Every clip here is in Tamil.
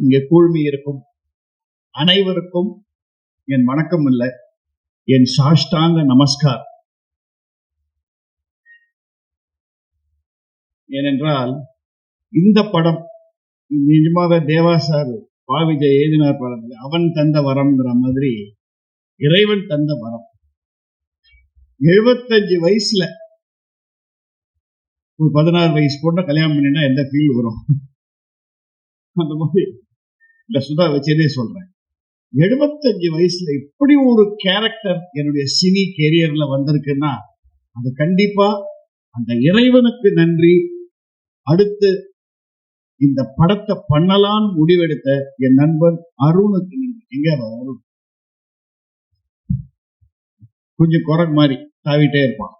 இங்கே கூழ்மி இருக்கும். அனைவருக்கும் என் வணக்கம் இல்லை என் சாஷ்டாங்க நமஸ்கார். ஏனென்றால் இந்த படம் நிஜமாக தேவா சார் பாவிஜய் எழுதினார் படம் அவன் தந்த வரம்ங்கிற மாதிரி இறைவன் தந்த வரம். எழுபத்தஞ்சு வயசுல ஒரு பதினாறு வயசு பொண்ணை கல்யாணம் பண்ணினா எந்த ஃபீல் வரும்? அந்த மாதிரி இந்த சுதா வச்சதே சொல்றேன்? எழுபத்தஞ்சு வயசுல இப்படி ஒரு கேரக்டர் என்னுடைய சினி கெரியர்ல வந்திருக்குன்னா அது கண்டிப்பா அந்த இறைவனுக்கு நன்றி. அடுத்து இந்த படத்தை பண்ணலான்னு முடிவெடுத்த என் நண்பன் அருணுக்கு நன்றி. எங்க அருண். கொஞ்சம் குரங்கு மாதிரி தாவிட்டே இருப்பான்.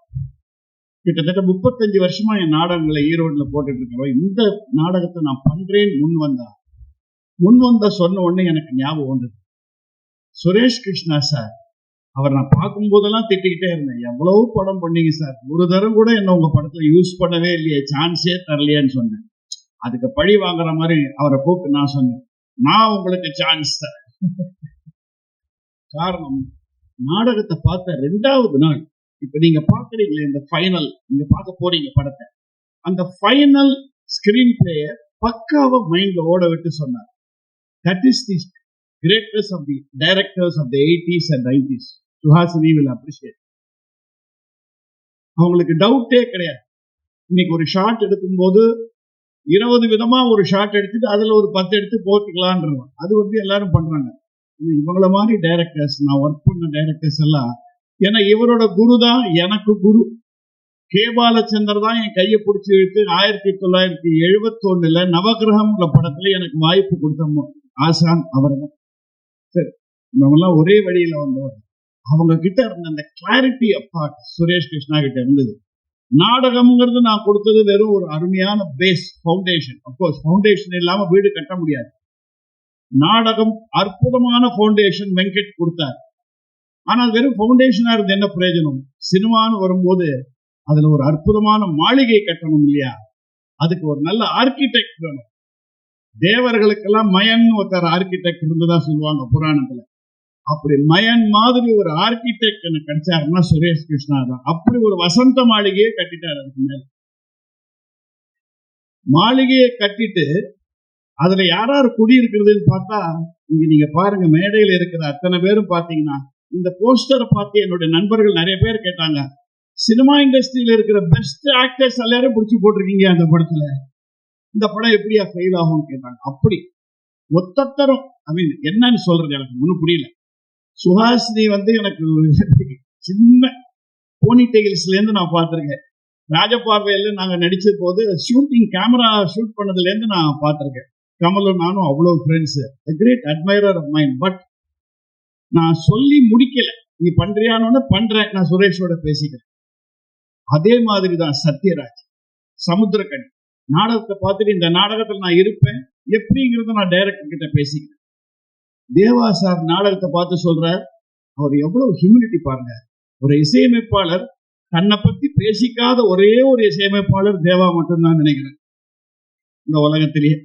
கிட்டத்தட்ட முப்பத்தஞ்சு வருஷமா என் நாடகங்களை ஈரோட்ல போட்டுட்டு இருக்கிறோம் இந்த நாடகத்தை நான் பண்றேன் முன் வந்தா முன் வந்த சொன்ன உடனே எனக்கு ஞாபகம் வந்தது. சுரேஷ் கிருஷ்ணா சார் அவர் நான் பார்க்கும் போதெல்லாம் திட்டிக்கிட்டே இருந்தேன். எவ்வளவு படம் பண்ணீங்க சார் ஒரு தரம் கூட என்ன உங்க படத்துல யூஸ் பண்ணவே இல்லையே சான்ஸே தரலையேன்னு சொன்னேன். அதுக்கு பழி வாங்குற மாதிரி அவரை கூப்பிட்டு நான் சொன்னேன். நான் உங்களுக்கு சான்ஸ் தரேன் காரணம் நாடகத்தை பார்த்த ரெண்டாவது நாள் இப்ப நீங்க பாக்குறீங்களே இந்த ஃபைனல் நீங்க பார்க்க போறீங்க படத்தை. அந்த ஃபைனல் ஸ்கிரீன் பிளேயர் பக்காவ மைண்ட்ல ஓட விட்டு சொன்னார். That is the greatest of the directors of the eighties and nineties Suhasini will appreciate அவங்களுக்கு டவுட்டே கிடையாது. இன்னைக்கு ஒரு ஷாட் எடுக்கும்போது இருபது விதமா ஒரு ஷாட் எடுத்துட்டு அதுல ஒரு பத்து எடுத்து போட்டுக்கலான்றோம் அது வந்து எல்லாரும் பண்றாங்க. இவங்கள மாதிரி டைரக்டர்ஸ் நான் ஒர்க் பண்ண டைரக்டர்ஸ் எல்லாம் ஏன்னா இவரோட குரு தான் எனக்கு குரு. கே பாலச்சந்தர் தான் என் கையை பிடிச்சி இழுத்து ஆயிரத்தி தொள்ளாயிரத்தி எழுபத்தி ஒண்ணுல நவகிரகம்ன்ற படத்துல எனக்கு வாய்ப்பு கொடுத்த ஆசான் அவர்கள் சரி இவங்கெல்லாம் ஒரே வழியில வந்தவர். அவங்க கிட்ட இருந்த அந்த கிளாரிட்டி ஆஃப் சுரேஷ் கிருஷ்ணா கிட்ட இருந்தது. நாடகம்ங்கிறது நான் கொடுத்தது வெறும் ஒரு அருமையான பேஸ் ஃபவுண்டேஷன் அப்கோர்ஸ் ஃபவுண்டேஷன் இல்லாம வீடு கட்ட முடியாது. நாடகம் அற்புதமான ஃபவுண்டேஷன் வெங்கட் கொடுத்தார். ஆனால் வெறும் ஃபவுண்டேஷனா இருந்து என்ன பிரயோஜனம்? சினிமான்னு வரும்போது அதுல ஒரு அற்புதமான மாளிகை கட்டணும் இல்லையா? அதுக்கு ஒரு நல்ல ஆர்கிடெக்ட் வேணும். தேவர்களுக்கெல்லாம் மயன் ஒருத்தர் ஆர்கிடெக்ட் இருந்ததா சொல்லுவாங்க புராணத்துல. அப்படி மயன் மாதிரி ஒரு ஆர்கிடெக்ட் எனக்கு கிடைச்சாருன்னா சுரேஷ் கிருஷ்ணா தான். அப்படி ஒரு வசந்த மாளிகையை கட்டிட்டார் அதுக்கு மேல. மாளிகையை கட்டிட்டு அதுல யாரார் குடியிருக்கிறதுன்னு பார்த்தா இங்க நீங்க பாருங்க மேடையில இருக்கிற அத்தனை பேரும் பாத்தீங்கன்னா இந்த போஸ்டரை பார்த்து என்னுடைய நண்பர்கள் நிறைய பேர் கேட்டாங்க சினிமா இண்டஸ்ட்ரியில இருக்கிற பெஸ்ட் ஆக்டர்ஸ் எல்லாரும் பிடிச்சி போட்டிருக்கீங்க அந்த படத்துல. இந்த படம் எப்படியா ஃபெயில் ஆகும்னு கேட்டாங்க. அப்படி. ஒத்தத்தரும் ஐ மீன் என்னன்னு சொல்றது எனக்கு ஒன்றும் புரியல. சுஹாசினி வந்து எனக்கு சின்ன போனி டெயில்ஸ்லேருந்து நான் பார்த்திருக்கேன். ராஜபார்வையில் நாங்க நடித்த போது ஷூட்டிங் கேமரா ஷூட் பண்ணதுல இருந்து நான் பார்த்திருக்கேன். கமலும் நானும் அவ்வளவு friends great admirer of mind but நான் சொல்லி முடிக்கல. நீ பண்றியானோன்னு பண்றேன். நான் சுரேஷோட பேசிக்கிறேன். அதே மாதிரி தான் சத்யராஜ். சமுத்திரக்கணி நாடகத்தை பார்த்துட்டு இந்த நாடகத்தில் நான் இருப்பேன். எப்படிங்கிறத நான் டைரக்டர் கிட்ட பேசிக்கிறேன். தேவா சார் நாடகத்தை பார்த்து சொல்றார் அவர் எவ்வளவு ஹியூமிலிட்டி பாருங்க. ஒரு இசையமைப்பாளர் தன்னை பத்தி பேசிக்காத ஒரே ஒரு இசையமைப்பாளர் தேவா மட்டும்தான் நினைக்கிறேன் இந்த உலகத்திலேயே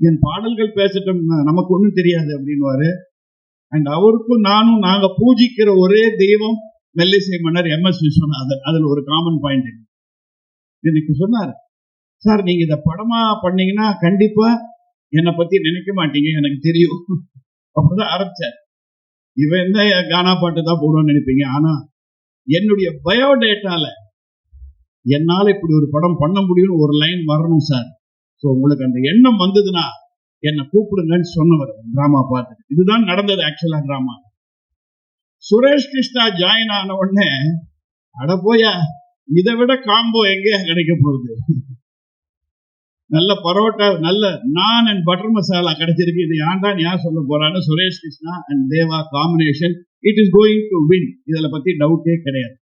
என் பாடல்கள் பேசட்டும் நமக்கு ஒன்றும் தெரியாது அப்படின்வாரு அண்ட் அவருக்கும் நானும் நாங்க பூஜிக்கிற ஒரே தெய்வம் மெல்லிசை மன்னர் எம் எஸ் விஸ்வநாதன் அதுல ஒரு காமன் பாயிண்ட் எனக்கு சொன்னார் சார் நீங்க இதை படமா பண்ணீங்கன்னா கண்டிப்பா என்னை பத்தி நினைக்க மாட்டீங்க எனக்கு தெரியும். அப்படிதான் ஆரம்பிச்சார் இவன் தான் கானா பாட்டு தான் போடுவான்னு நினைப்பீங்க. ஆனா என்னுடைய பயோடேட்டால என்னால இப்படி ஒரு படம் பண்ண முடியும்னு ஒரு லைன் வரணும் சார். ஸோ உங்களுக்கு அந்த எண்ணம் வந்ததுன்னா என்னை கூப்பிடுங்கன்னு சொன்னவர் டிராமா பார்த்துட்டு. இதுதான் நடந்தது ஆக்சுவலா டிராமா. சுரேஷ் கிருஷ்ணா ஜாயின் ஆன உடனே அட போயா இதை விட காம்போ எங்க கிடைக்க போகுது? நல்ல பரோட்டா நல்ல நான் அண்ட் பட்டர் மசாலா கிடைச்சிருக்கு. இது ஏன்டான் யார் சொல்ல போறான்னு Suresh Krishna and Deva combination it is going to win இதுல பத்தி டவுட்டே கிடையாது.